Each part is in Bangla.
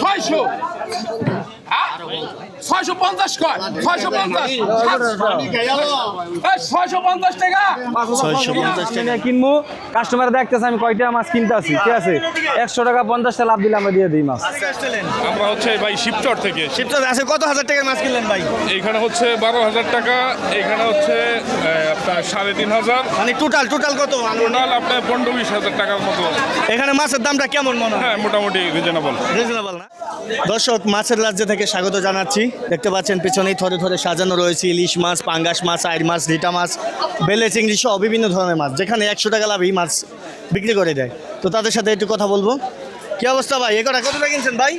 ছয়শো। ছয়শো পঞ্চাশ কয়? ছয়শো পঞ্চাশ। ছয়শো পঞ্চাশ টাকা? ছয়শো পঞ্চাশ নিয়ে কিনবো কাস্টমার দেখতেছে আমি কয়টা মাছ কিনতে আছি ঠিক আছে? একশো টাকা পঞ্চাশটা লাভ দিলে আমরা দিয়ে দিই মাছ। আমরা হচ্ছে ভাই শিবচর থেকে। শিবচর আছে কত হাজার টাকার মাছ কিনলেন ভাই? এইখানে হচ্ছে বারো হাজার টাকা এখানে হচ্ছে আপনার সাড়ে তিন হাজার। মানে টোটাল টোটাল কত? টোটাল আপনার পনেরো বিশ হাজার টাকার মতো। এখানে মাছের দামটা কেমন মনে হয়? হ্যাঁ মোটামুটি রিজনেবল রিজনেবল না? দর্শক মাছের রাজ্য থেকে স্বাগত জানাচ্ছি। দেখতে পাচ্ছেন, পেছনেই থরে ধরে সাজানো রয়েছে, ইলিশ মাছ, পাঙ্গাস মাছ আইর মাছ রিটা মাছ, বেলে চিংড়ি সহ বিভিন্ন ধরনের মাছ। যেখানে একশো টাকা লাভই মাছ বিক্রি করে দেয়। তো তাদের সাথে একটু কথা বলব। কি অবস্থা ভাই? এগুলা কতটা কিনছেন ভাই?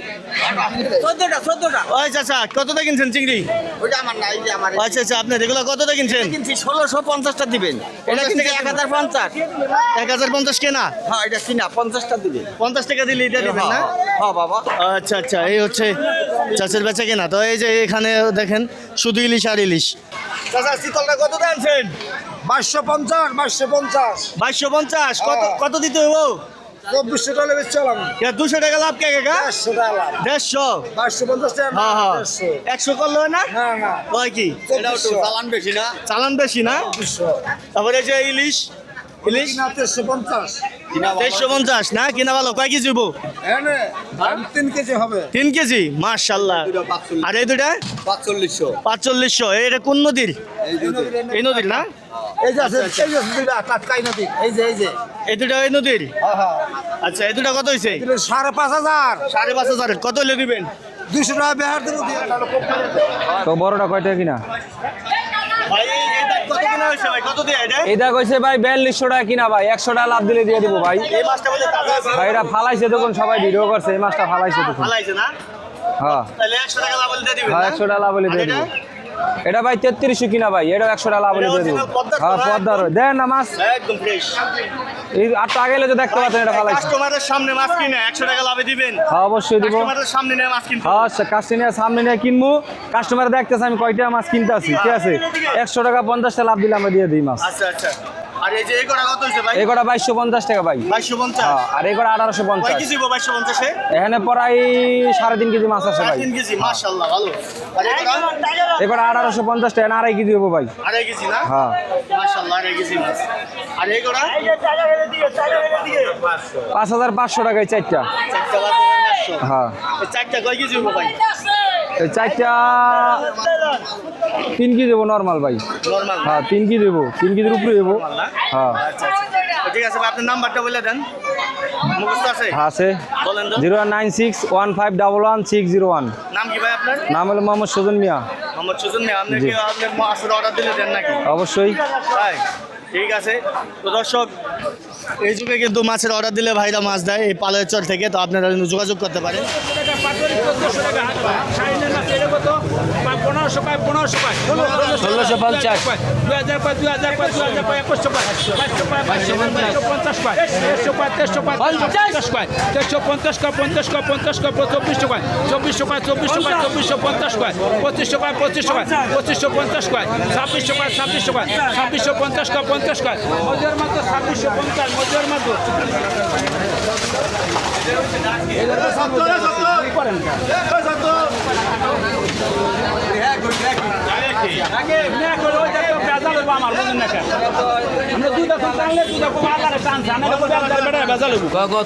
চোদ্দটা চোদ্দটা। ওই চাচা কতটা কিনছেন চিংড়ি? ওইটা আমার না এই যে আমার আচ্ছা আচ্ছা আপনি এগুলো কতটা কিনছেন? কিনছি ষোলোশো পঞ্চাশটা দিবেন। এটা কিনছি এক হাজার পঞ্চাশ। এক হাজার পঞ্চাশ কেনা? হ্যাঁ এটা কিনা পঞ্চাশটা দিবেন। পঞ্চাশ টাকা দিলে এটা দিবেন না? হ্যাঁ বাবা। আচ্ছা আচ্ছা এই হচ্ছে চাষের বেচা কেনা। তো এই যে এখানে দেখেন শুধু ইলিশ আর ইলিশ। চাচা শীতলটা কত আনছেন? বাইশশো পঞ্চাশ বাইশশো পঞ্চাশ। বাইশশো পঞ্চাশ। কত কত দিতে হব চব্বিশশো টাকা বেচছিলাম দুশো টাকা লাভ কে কাকা দেড়শো টাকা লাভ। দেড়শো? বাইশশো পঞ্চাশ টাকা হ্যাঁ হ্যাঁ। একশো করল না? না না। হয় কি? চালান বেশি না? চালান বেশি না? তারপরে যে ইলিশ ইলিশ? কিনা তেরোশো পঞ্চাশ। না? কিনা ভালো। কয় কেজি হব তিন কেজি হবে। তিন কেজি? মার্শাল্লাহ আর এই দুটা? পাঁচচল্লিশশো। পাঁচচল্লিশশো। এটা কোন নদীর। এই নদীর না? এই যে আছে এই যে দুইটা টাটকাই নদী। এই যে এই যে। এই দুটা এই নদীর? হ্যাঁ, হ্যাঁ। আচ্ছা এই দুটা কত হয়েছে সাড়ে পাঁচ হাজার। সাড়ে পাঁচ হাজার কত হলে দিবেন? দুইশো টাকা বেহার দেবো। তো বড়টা কয়টা কিনা? এটা কইছে ভাই বিয়াল্লিশশো টাকা কিনা ভাই একশো টাকা লাভ দিলে দিয়ে দিব ভাই। ভাই এটা ফালাইছে তখন সবাই ভিডিও করছে এই মাছটা ফালাইছে তখন। না? হ্যাঁ। একশো টাকা লাভ হলে দিয়ে? দিব। এটা ভাই তেত্রিশশো কিনা ভাই এটা একশো টাকা লাভ করে দিব। হ্যাঁ পদ্মার দেন না মাছ। একদম ফ্রেশ এই আর এলে তো দেখতে পাচ্ছেন এটা ফালাইছে কাস্টমারের সামনে মাছ কিনে একশো টাকা লাভে দিবেন। হ্যাঁ অবশ্যই দিব। কাস্টমারের সামনে নিয়ে মাছ কিনতে কাস্টমার সামনে নিয়ে কিনবো। কাস্টমার দেখতেছে আমি কয়টা মাছ কিনতে আছি ঠিক আছে? একশো টাকা পঞ্চাশটা লাভ দিলাম আমরা দিয়ে দিই মাছ। আচ্ছা আচ্ছা। আর এই যে এই কটা কত হয়েছে ভাই? এই কটা বাইশশো পঞ্চাশ টাকা ভাই। হ্যাঁ আর এই কটা আঠারোশো কয় পঞ্চাশ কেজি গো বাইশশো এখানে প্রায় সাড়ে তিন কেজি মাছ আছে ভাই। তিন কেজি মাশাল্লাহ ভালো। এই কটা? টাকা আড়াই কেজি হব ভাই। আড়াই কেজি না? হ্যাঁ। মাশাল্লাহ আড়াই কেজি মাছ। আর এই কটা? পাঁচ হাজার পাঁচশো টাকায় চারটা। হ্যাঁ। চারটা কয় কেজি হব ভাই? চারটা তিন কেজি দেবো নর্মাল ভাই। হ্যাঁ তিন কেজি দেবো তিন কেজির উপরে দেবো। হ্যাঁ। আচ্ছা আচ্ছা। ঠিক আছে ভাই, আপনার নাম্বারটা বলে দেন। আছে? হ্যাঁ zero nine six one five double one six zero one. নাম কি ভাই আপনার? নাম হলো মোহাম্মদ সুজন মিয়া। মোহাম্মদ সুজন মিয়া আপনি কি আপনি অর্ডার দিলে দেন নাকি? অবশ্যই। তাই? ঠিক আছে। তো দর্শক, এই যুগে কিন্তু মাছের অর্ডার দিলে ভাইরা মাছ দেয় এই পালের চর থেকে, তো আপনারা যোগাযোগ করতে পারেন। কত? পনেরোশো পাঁচ পনেরোশো পাঁচ। ষোলোশো পঞ্চাশ। দুই হাজার পাঁচ দুই হাজার পাঁচ দুই হাজার পাঁচ একুশশো পাঁচ। বাইশশো পাঁচ বাইশশো পাঁচ বাইশশো পঞ্চাশ পাঁচ। তেরোশো পাঁচ তেরোশো পাঁচ পঞ্চাশ। পাঁচ। তেরোশো পঞ্চাশ কা পঞ্চাশ কা পঞ্চাশ কা চব্বিশশো পাঁচ। চব্বিশশো পাঁচ চব্বিশশো পাঁচ চব্বিশশো পঞ্চাশ পাঁচ। পঁচিশশো পাঁচ পঁচিশশো পাঁচ। পঁচিশশো পঞ্চাশ পাঁচ। ছাব্বিশশো পাঁচ ছাব্বিশশো পাঁচ। ছাব্বিশশো পঞ্চাশ কা পঞ্চাশ পাঁচ মজার মাত্র ছাব্বিশশো পঞ্চাশ মজার মাত্র করেন রাকিব রাকিব রাকিব রাকিব আমার বুঝুন না কেন আমরা টানলে বেজাল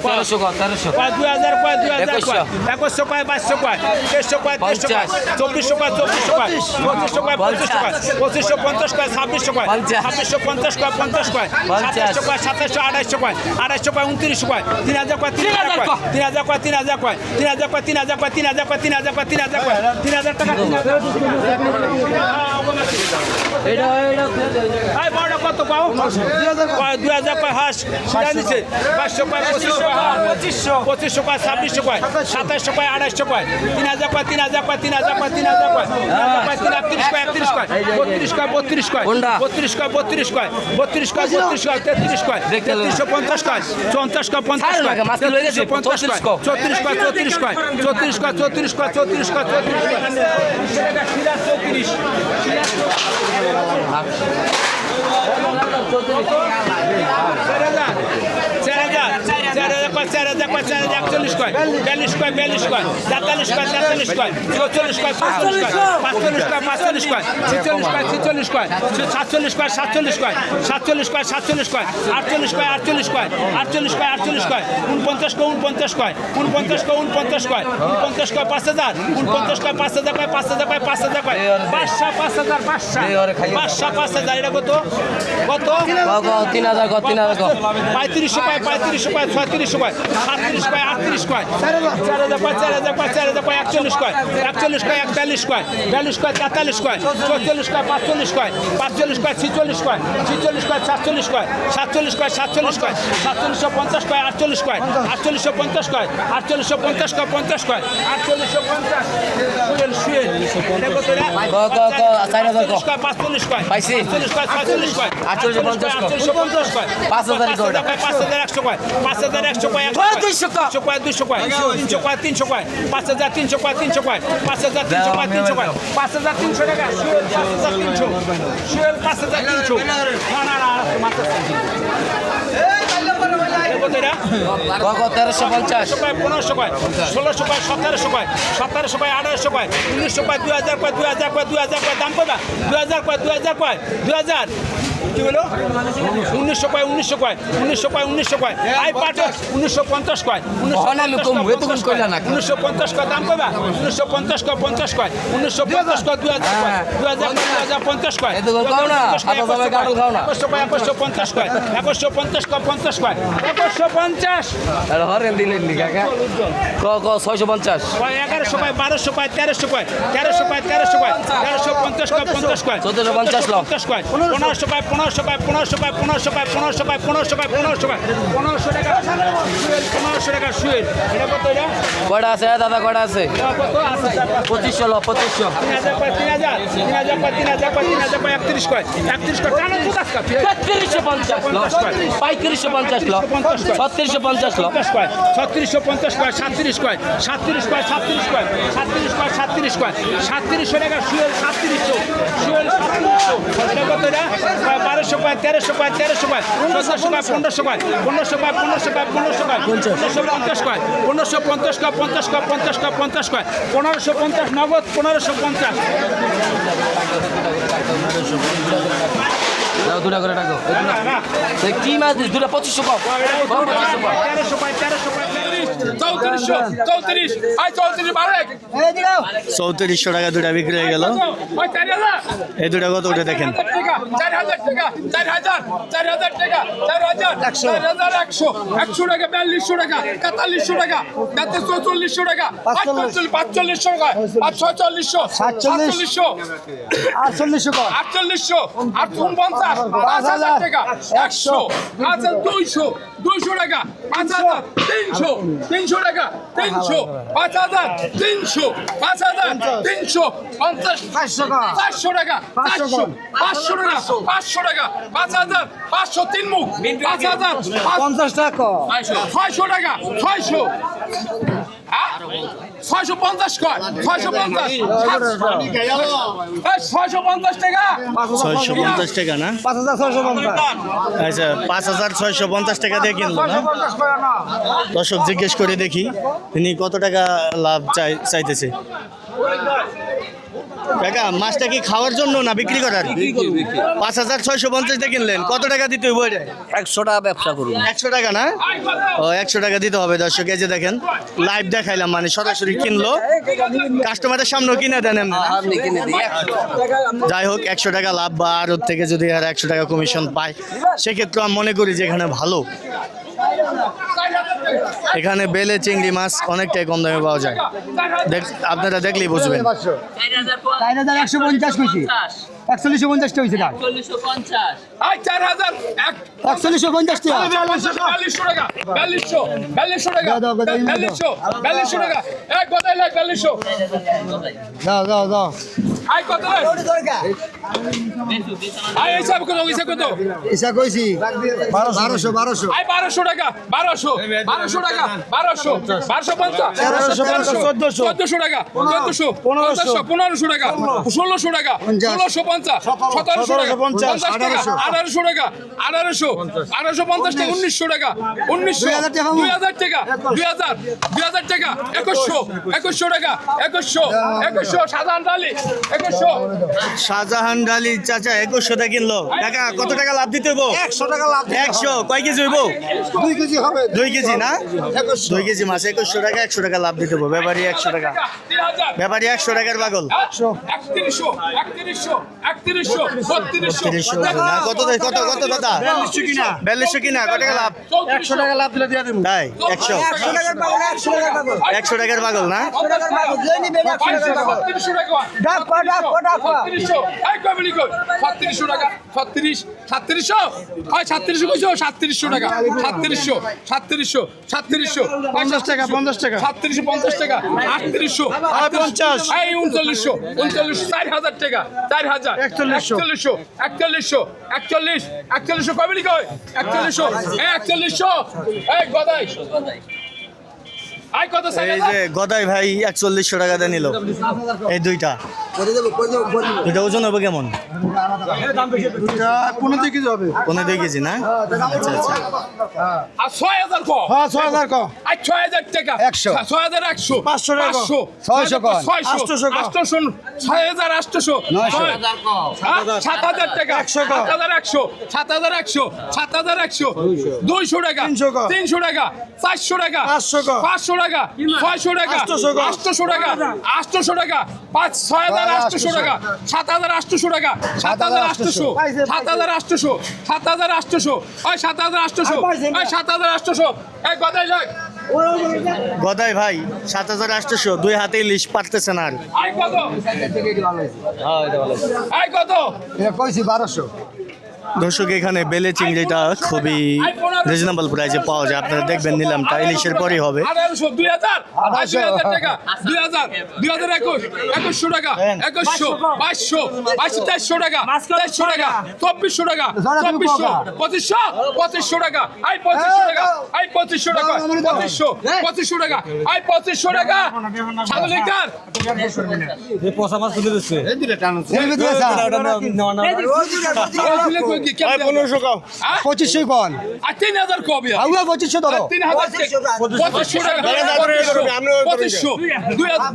তেরোশো তেরোশো দুই হাজার পায় দুই হাজার একুশশো। পায় একুশশো বাইশশো পায় তেইশশো পায় তেইশশো পায় চব্বিশশো পায় চব্বিশশো পায় পঁচিশশো পায় পঁচিশশো পঁচিশশো পঞ্চাশ পায় ছাব্বিশশো পঞ্চাশ। ছাব্বিশশো পঞ্চাশ পায় পঞ্চাশ পঞ্চাশ। সাতাশশো পায় সাতাশশো আড়াইশো পায় আড়াইশো পায় উনত্রিশশো পায় তিন হাজার তিন হাজার পায় তিন হাজার পায় তিন হাজার পায় তিন হাজার পায় তিন হাজার তিন হাজার পায় তিন হাজার পায় তিন হাজার পায় তিন হাজার টাকা তিন হাজার এই বড়টা কত পাও? পায় দুই হাজার পায় হাঁস। সেটা নিচ্ছে বাইশশো পায় পঁচিশশো পঁচিশশো। পঁচিশশো পায় ছাব্বিশশো পায় সাতাশশো পায় আড়াইশো পায় তিন হাজার পায় তিন হাজার পায় তিন হাজার পায় তিন হাজার পায় তিন একত্রিশ পায় একত্রিশ পায় বত্রিশ কয় বত্রিশ কয়? বত্রিশ কয় বত্রিশ কয় বত্রিশ কয় বত্রিশ কয় তেত্রিশ কয়। তেত্রিশশো পঞ্চাশ কয় চৌত্রিশ কয় পঞ্চাশ কয় তেত্রিশশো পঞ্চাশ কয় 34 কয়। চৌত্রিশ কয় চৌত্রিশ কয় চৌত্রিশ কয় চৌত্রিশ কয় চৌত্রিশ কয় চৌত্রিশ কয়। চৌত্রিশ চার হাজার কয় চার হাজার কয় চার একচল্লিশ কয়? বিয়াল্লিশ কয় বিয়াল্লিশ কয়? তেতাল্লিশ কয় তেতাল্লিশ কয়? চৌচল্লিশ কয় পঁয়তাল্লিশ কয়? পাঁচচল্লিশ কয় পাঁচচল্লিশ কয়? ছিচল্লিশ কয় ছিচল্লিশ কয়? সাতচল্লিশ কয় সাতচল্লিশ কয়? সাতচল্লিশ কয় সাতচল্লিশ কয়? আটচল্লিশ কয় আটচল্লিশ কয়? আটচল্লিশ কয় আটচল্লিশ কয়? উনপঞ্চাশ কয় উনপঞ্চাশ কয়? উনপঞ্চাশ কয় উনপঞ্চাশ কয়? উনপঞ্চাশ কয় পাঁচ হাজার? উনপঞ্চাশ কয় পাঁচ হাজার কয় পাঁচ হাজার কয় পাঁচ হাজার কয়? পাঁচশো পাঁচ হাজার পাঁচশো। পাঁচশো পাঁচ হাজার এটা কত? কত? তিন হাজার তিন হাজার পঁয়ত্রিশশো পায় পঁয়ত্রিশশো পায় ছয়ত্রিশশো পায় সাতত্রিশ পায় আটত্রিশ পায় চার হাজার পায় চার হাজার পায় চার হাজার পায় একচল্লিশ কয়। একচল্লিশ কয় একতাল্লিশ কয়। বিয়াল্লিশ কয় তেতাল্লিশ কয়। চৌচল্লিশ কয় পাঁচচল্লিশ কয়। পাঁচচল্লিশ কয় ছিচল্লিশ কয়। ছিচল্লিশ কয় সাতচল্লিশ কয়। সাতচল্লিশ কয় সাতচল্লিশ কয়। সাতচল্লিশশো পঞ্চাশ কয় আটচল্লিশ কয়। আটচল্লিশশো পঞ্চাশ কয়। আটচল্লিশশো পঞ্চাশ কয় পঞ্চাশ কয়। আটচল্লিশশো পঞ্চাশ। কয় কয়। কয় কয়। কয়। কয়। পাঁচ হাজার কয়, একশো কয়। পাঁচ হাজার একশো কয় কয় দুইশো কয়। কয় দুশো কয় তিনশো কয় তিনশো কয় পাঁচ হাজার তিনশো কয় তিনশো কয় পাঁচ হাজার তিনশো কয় তিনশো কয় পাঁচ হাজার তিনশো টাকা শুয়েল পাঁচ হাজার তিনশো শুয়েল পাঁচ হাজার তিনশো না না না তেরোশো পঞ্চাশ ষোলোশো কয় পনেরোশো কয় ষোলোশো কয় সতেরোশো কয় সতেরোশো কয় আঠারোশো কয় উনিশশো কয় দুই হাজার কয় দুই হাজার কয় দুই হাজার কয় দাম কয়বা দুই হাজার কয় দুই হাজার কয় দুই হাজার কি হলো উনিশশো কয় উনিশশো কয় উনিশশো কয় উনিশশো কয় আই পাঠ উনিশশো পঞ্চাশ কয়। উনিশশো পঞ্চাশ কয় দাম কয়বা উনিশশো পঞ্চাশ কয় পঞ্চাশ কয় উনিশশো পঞ্চাশ কয় দুই হাজার কয় দুই হাজার দুই হাজার পঞ্চাশ কয়। একশো কয় একশো পঞ্চাশ কয় একশো পঞ্চাশ কয় পঞ্চাশ কয় একশো পঞ্চাশ ছয়শো পঞ্চাশ এগারোশো কয় বারোশো কয় তেরোশো কয় তেরোশো কয় তেরোশো কয় তেরোশো পঞ্চাশ কয় পঞ্চাশ কয় চোদ্দশো পঞ্চাশ পঞ্চাশ কয় পনেরোশো কয় পনেরোশো কয় পনেরোশো কয় পনেরোশো কয় পনেরোশো কয় পনেরোশো কয় পনেরোশো কয় পনেরোশো টাকা শুয়েল পনেরোশো টাকা শুয়েল এটা কত এটা? কয়টা আছে দাদা কয়টা আছে? এটা কত আছে? পঁচিশশো ল পঁচিশশো। তিন হাজার কয় তিন হাজার? তিন হাজার কয় তিন হাজার কয় তিন হাজার কয় একত্রিশ কয়। একত্রিশ কয় টানা ছত্রিশশো পঞ্চাশ ল পঁয়ত্রিশশো পঞ্চাশ ল ছত্রিশশো পঞ্চাশ ল। কয় ছত্রিশশো পঞ্চাশ কয় সাতত্রিশ কয় সাতত্রিশ কয় সাতত্রিশ কয় সাতত্রিশ কয় সাতত্রিশ কয়। সাতত্রিশশো টাকা শুয়েল সাতত্রিশশো শুয়েল সাতত্রিশশো। এটা কত এটা? বারোশো কয় তেরোশো কয় তেরোশো কয় চোদ্দশো কয় পনেরোশো কয় পনেরোশো কয় পনেরোশো কয় পনেরোশো কয় পনেরোশো পঞ্চাশ কয় পনেরোশো পঞ্চাশ কয় পঞ্চাশ কয় পঞ্চাশ কয় পঞ্চাশ কয় পনেরোশো পঞ্চাশ নগদ পনেরোশো পঞ্চাশ। দুটা করে। এই কি মাছ দিস? দুটা পঁচিশশো কম তেরোশো কয় তেরোশো কয় চৌত্রিশশো চৌত্রিশ আই চৌত্রিশ বারেক চৌত্রিশশো টাকা দুটা বিক্রি হয়ে গেল। এই দুটা কত উঠে দেখেন। চার হাজার টাকা চার হাজার চার হাজার টাকা চার হাজার চার হাজার একশো। একশো টাকা বিয়াল্লিশশো টাকা তেতাল্লিশশো টাকা চৌচল্লিশশো টাকা পাঁচচল্লিশ। পাঁচচল্লিশশো টাকা পাঁচ ছয়চল্লিশশো সাতচল্লিশশো আটচল্লিশশো। আটচল্লিশশো আট উনপঞ্চাশ পাঁচ হাজার। টাকা একশো। পাঁচ হাজার দুইশো দুইশো টাকা পাঁচ হাজার তিনশো। তিনশো টাকা তিনশো পাঁচ হাজার তিনশো পাঁচ হাজার তিনশো পঞ্চাশ পাঁচশো চারশো টাকা পাঁচশো পাঁচশো টাকা পাঁচশো। টাকা পাঁচ হাজার পাঁচশো তিন মুখ পাঁচ হাজার পঞ্চাশ টাকা। ছয়শো টাকা ছয়শো? ছয়শো পঞ্চাশ কয়? ছয়শো পঞ্চাশ। ছয়শো পঞ্চাশ টাকা? ছয়শো পঞ্চাশ টাকা না? পাঁচ হাজার ছয়শো পঞ্চাশ। আচ্ছা পাঁচ হাজার ছয়শো পঞ্চাশ টাকা দিয়ে কিনলো না? পঞ্চাশ না দর্শক জিজ্ঞেস করে দেখি তিনি কত টাকা লাভ চাই চাইতেছে। কাকা মাছটা কি খাওয়ার জন্য না বিক্রি করার? পাঁচ হাজার ছয়শো পঞ্চাশ দিয়ে কিনলেন। কত টাকা দিতে হইব এটা? একশো টাকা ব্যবসা করুন। একশো টাকা না? ও একশো টাকা দিতে হবে দর্শক এই যে দেখেন লাইভ দেখাইলাম মানে সরাসরি কিনলো। কাস্টমারের সামনেও কিনে দেন যাই হোক একশো টাকা লাভ বা আরও থেকে যদি আর একশো টাকা কমিশন পায় সেক্ষেত্রে আমি মনে করি যে এখানে ভালো। এখানে বেলে চিংড়ি মাছ অনেকটাই কম দামে পাওয়া যায়। আপনারা দেখলেই বুঝবেন। একশো পঞ্চাশ একচল্লিশশো পঞ্চাশটা হয়েছে চার হাজার। একচল্লিশশো পঞ্চাশ টাকা বিয়াল্লিশশো টাকা। বিয়াল্লিশশো বিয়াল্লিশশো টাকা। দাও, দাও, দাও, দাও। বিয়াল্লিশশো বিয়াল্লিশশো টাকা। এক কথাই লাখ বিয়াল্লিশশো? দাও দাও দাও। আই কত রে আই হিসাব কত হিসাব কত ইসা কইছি। বারোশো। বারোশো টাকা বারোশো বারোশো টাকা বারোশো বারোশো পঞ্চাশ তেরোশো, তেরোশো চোদ্দশো। চোদ্দশো টাকা চোদ্দশো পনেরোশো। পনেরোশো টাকা ষোলোশো। টাকা ষোলোশো পঞ্চাশ সতেরোশো টাকা পঞ্চাশ টাকা আঠারোশো। টাকা আঠারোশো আঠারোশো পঞ্চাশ টাকা উনিশশো টাকা উনিশশো দুই হাজার টাকা দুই হাজার টাকা দুই হাজার টাকা একুশশো একুশশো টাকা একুশশো একুশশো সাধারণ ডালি একুশশো। শাহজাহান ডালি চাচা একুশশোটা কিনলো। কাকা কত টাকা লাভ দিতে হইব? একশো টাকা লাভ একশো। কয় কেজি হইব? দুই কেজি হবে। দুই কেজি না? দুই কেজি মাছ একুশশো টাকা একশো টাকা লাভ দিতে হইব। ব্যাপারী একশো টাকা। ব্যাপারী একশো টাকার পাগল। একত্রিশশো একত্রিশশো একত্রিশশো বত্রিশশো। কত কত কত দাদা? বিয়াল্লিশশো কিনা? কত টাকা লাভ? একশো টাকা লাভ দিলে দিয়ে দেবো। তাই? একশো। একশো টাকার পাগল না? ছত্রিশশো টাকা। ছত্রিশশো এই কমিলি কই? ছত্রিশশো টাকা। ছত্রিশ সাতত্রিশশো হয় সাতত্রিশশো কইছো? সাতত্রিশশো টাকা। সাতত্রিশশো সাতত্রিশশো সাতত্রিশশো পঞ্চাশ টাকা পঞ্চাশ টাকা। সাতত্রিশশো পঞ্চাশ টাকা। আটত্রিশশো পঞ্চাশ। উনচল্লিশশো উনচল্লিশশো চার হাজার টাকা। চার হাজার। একচল্লিশশো। একচল্লিশশো একচল্লিশ একচল্লিশশো একচল্লিশশো একচল্লিশশো। এক গদাই। আই কত এই যে গদাই ভাই একচল্লিশশো টাকা দিয়ে নিল। এই দুইটা। দুইটা ওজন হবে কেমন? পনেরো দুই কেজি হবে। পনেরো দুই কেজি না? আচ্ছা আচ্ছা। আর ছয় হাজার কম হ্যাঁ ছয় হাজার ক। আর ছয় হাজার টাকা। একশো। ছয় হাজার একশো। পাঁচশো টাকা। পাঁচশো। ছয়শো। ছয়শো আটশোশো। ছয় হাজার আটশোশো। হ্যাঁ, সাত হাজার টাকা। একশো। সাত হাজার একশো। সাত হাজার একশো। সাত হাজার একশো। দুইশো টাকা। তিনশো তিনশো টাকা। চারশো টাকা। পাঁচশো। পাঁচশো টাকা। ছয়শো টাকা। আটশোশো টাকা। আটশোশো টাকা। পাঁচ ছয় হাজার আটশোশো টাকা সাত হাজার আটশোশো টাকা সাত হাজার আটশোশো সাত হাজার আটশোশো সাত হাজার আটশোশো ওই সাত হাজার আটশোশো ওই সাত হাজার আটশোশো এই গদাই লাগ গদাই ভাই সাত হাজার আটশোশো দুই হাতে লিস্ট পারতেছে না আর। কত? কত? কইছি বারোশো। দর্শক এখানে বেলে চিংড়িটা খুবই রিজনেবল প্রাইসে পাওয়া যায়। আপনারা দেখবেন নিলামটা ইলিশের পরই হবে। আঠারোশো দুই হাজার আর দুই হাজার টাকা দুই হাজার দুই হাজার একুশ একুশশো টাকা একুশশো বাইশশো বাইশশো তেইশশো টাকা তেইশশো টাকা চব্বিশশো টাকা চব্বিশশো পঁচিশশো পঁচিশশো টাকা আই পঁচিশশো টাকা আই পঁচিশশো টাকা পঁচিশশো পঁচিশশো টাকা আই পঁচিশশো টাকা। লিটার পনেরোশো কম পঁচিশশো কন আর তিন হাজার কবে আগুয়া পঁচিশশো ধরো তিন হাজার পঁচিশশো টাকা পঁচিশশো দুই হাজার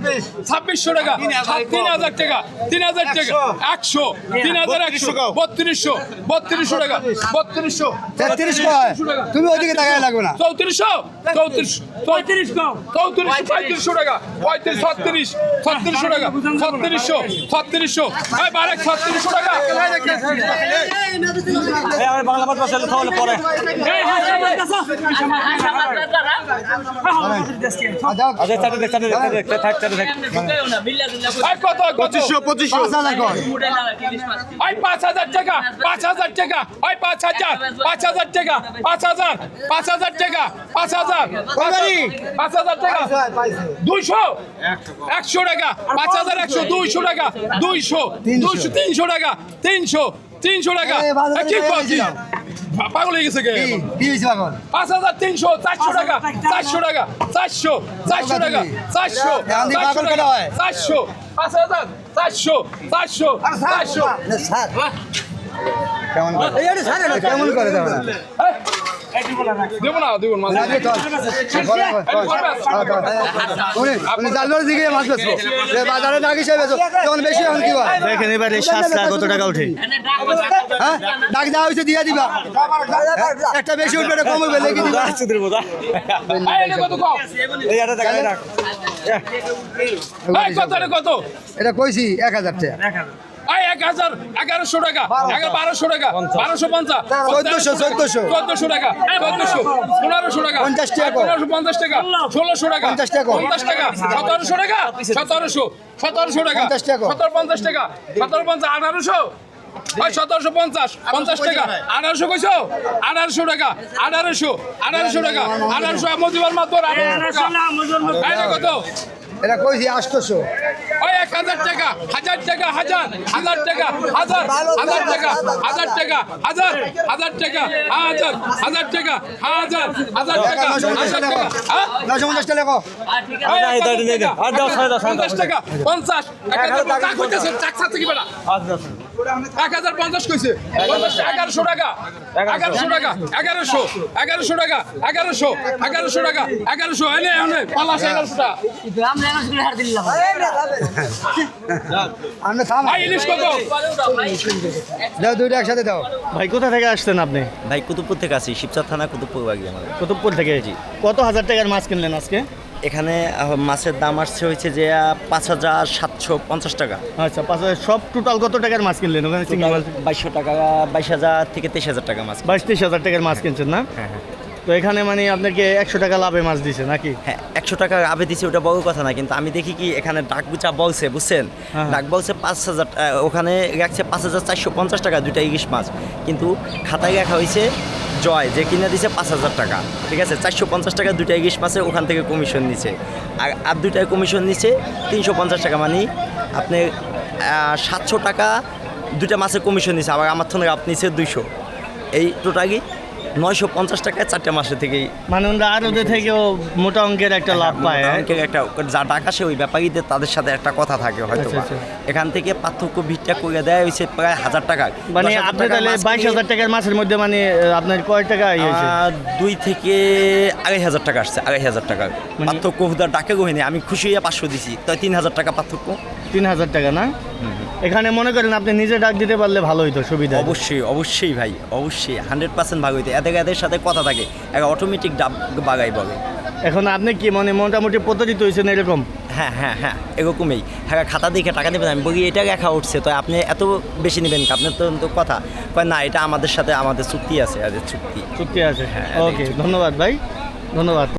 ছাব্বিশশো টাকা তিন হাজার টাকা তিন হাজার টাকা একশো তিন হাজার একশো বত্রিশশো বত্রিশশো টাকা বত্রিশশো তেত্রিশ তুমি ওইদিকে লাগবে না চৌত্রিশশো চৌত্রিশ চৌত্রিশ চৌত্রিশ পঁয়ত্রিশশো টাকা পঁয়ত্রিশ ছত্রিশ ছত্রিশশো টাকা ছত্রিশশো ছত্রিশশো বারে ছত্রিশশো টাকা পাঁচ ওই পাঁচ হাজার টাকা পাঁচ হাজার টাকা ওই পাঁচ হাজার পাঁচ হাজার টাকা পাঁচ হাজার পাঁচ হাজার টাকা পাঁচ হাজার পাঁচ হাজার টাকা দুইশো একশো টাকা পাঁচ হাজার একশো দুইশো টাকা দুইশো দুইশো তিনশো টাকা তিনশো তিনশো টাকা। কি এই পাগল হয়ে গেছে কে? কি? কি পাগল? পাঁচ হাজার তিনশো চারশো টাকা চারশো টাকা চারশো চারশো টাকা চারশো চারশো টাকা চারশো পাঁচ হাজার চারশো চারশো চারশো। কেমন করে? কেমন করে দেবো না দেবো না উনি উনি দিকে মাছ বেচবো বাজারে না গেছে বেচো তখন বেশি এখন কি দেখেন এবার এই সাতটা কত টাকা ওঠে হ্যাঁ ডাক দেওয়া হয়েছে দিয়ে দিবা একটা বেশি উঠবে একটা কম হবে লেগে দিবা এই, এটা কত কম? এই, কত, এটা কত? এটা কইছি এক হাজার টাকা এই, এক হাজার, এগারোশো টাকা, এগারো- বারোশো টাকা, বারোশো পঞ্চাশ, চোদ্দশো, চোদ্দশো। চোদ্দশো। টাকা, চোদ্দশো, পনেরোশো টাকা, পঞ্চাশ টাকা। পনেরোশো পঞ্চাশ টাকা, ষোলোশো টাকা, পঞ্চাশ টাকা। পঞ্চাশ টাকা, সতেরোশো টাকা, সতেরোশো, সতেরোশো টাকা, পঞ্চাশ টাকা। সতেরো পঞ্চাশ টাকা, সতেরো পঞ্চাশ, আঠারোশো, ওই সতেরোশো পঞ্চাশ পঞ্চাশ টাকা আঠারোশো কইছো? আঠারোশো টাকা আঠারোশো আঠারোশো টাকা আঠারোশো মজিবার মাত্র কত? এটা কইছি আটশোশো ওই এক হাজার টাকা হাজার টাকা হাজার হাজার টাকা হাজার হাজার টাকা হাজার টাকা। হাজার হাজার টাকা হাজার হাজার টাকা হাজার হাজার টাকা হাজার টাকা। হ্যাঁ? নশো পঞ্চাশ টাকা পঞ্চাশ টাকা পঞ্চাশ এক হাজার টাকা। হইতেছে? টাকা থেকে কি বেটা এক হাজার পঞ্চাশ কইছে। এগারোশো টাকা। এগারোশো টাকা এগারোশো এগারোশো টাকা এগারোশো এগারোশো টাকা এগারোশো। এনে এনে পালাশ এগারোশো টাকা আমরা থাম ভাই ইলিশ কত? দাও দুইটা একসাথে দাও। ভাই কোথা থেকে আসছেন আপনি? ভাই কুতুবপুর থেকে আসি শিবচর থানা কুতুবপুর বাগি আমাদের কুতুবপুর থেকে? কত হাজার টাকার মাছ কিনলেন আজকে? এখানে মাছের দাম আসছে হয়েছে যে পাঁচ হাজার সাতশো পঞ্চাশ টাকা। আচ্ছা পাঁচ হাজার সব টোটাল কত টাকার মাছ কিনলেন? ওখানে বাইশশো টাকা বাইশ হাজার থেকে তেইশ হাজার টাকা মাছ বাইশ তেইশ হাজার টাকার মাছ কিনছেন না? হ্যাঁ হ্যাঁ। তো এখানে মানে আপনাকে একশো টাকা লাভে মাছ দিছে নাকি? হ্যাঁ একশো টাকা লাভে দিছে ওটা বড় কথা না কিন্তু আমি দেখি কি এখানে ডাক বুচা বলছে বুঝছেন? হ্যাঁ। ডাক বলছে পাঁচ হাজার ওখানে রাখছে পাঁচ হাজার চারশো পঞ্চাশ টাকা দুইটা ইলিশ মাছ কিন্তু খাতায় রাখা হয়েছে জয় যে কিনে দিছে পাঁচ হাজার টাকা ঠিক আছে? চারশো পঞ্চাশ টাকা দুইটা ইলিশ মাছে ওখান থেকে কমিশন নিছে। আর আর দুইটায় কমিশন নিছে তিনশো পঞ্চাশ টাকা মানে আপনি সাতশো টাকা দুইটা মাছের কমিশন নিছে আবার আমার থেকে আপনি নিছে দুইশো। এই টোটালি নয়শো পঞ্চাশ টাকায় চারটে মাসের থেকেই মানে ওরা আর ওদের থেকেও মোটা অঙ্কের একটা লাভ পায়? অঙ্কের একটা যা ডাক আসে ওই ব্যাপারীদের তাদের সাথে একটা কথা থাকে হয়তো আচ্ছা। আচ্ছা। এখান থেকে পার্থক্য ভিড়টা করে দেয় হয়েছে প্রায় হাজার টাকা। মানে আপনি তাহলে বাইশ হাজার টাকার মাছের মধ্যে মানে আপনার কয় টাকা ইয়ে দুই থেকে আড়াই হাজার টাকা আসছে আড়াই হাজার টাকা। মানে- পার্থক্য হুদার ডাকে গহিনী আমি খুশি হয়ে পাঁচশো দিছি। তাই তিন হাজার টাকা পার্থক্য। তিন হাজার টাকা না? এখানে মনে করেন আপনি নিজে ডাক দিতে পারলে ভালো হইতো সুবিধা অবশ্যই অবশ্যই ভাই অবশ্যই হান্ড্রেড পার্সেন্ট ভাগ হইতে। এদের এদের সাথে কথা থাকে এক অটোমেটিক ডাব বাগাই বলে। এখন আপনি কি মানে মোটামুটি প্রতারিত হয়েছেন এরকম? হ্যাঁ হ্যাঁ হ্যাঁ এরকমই। হ্যাঁ খাতা দেখে টাকা দেবেন আমি বলি এটা লেখা উঠছে তো আপনি এত বেশি নেবেন আপনার তো তো কথা। কয় না এটা আমাদের সাথে আমাদের চুক্তি আছে আমাদের চুক্তি। চুক্তি আছে। হ্যাঁ, ওকে ধন্যবাদ ভাই ধন্যবাদ।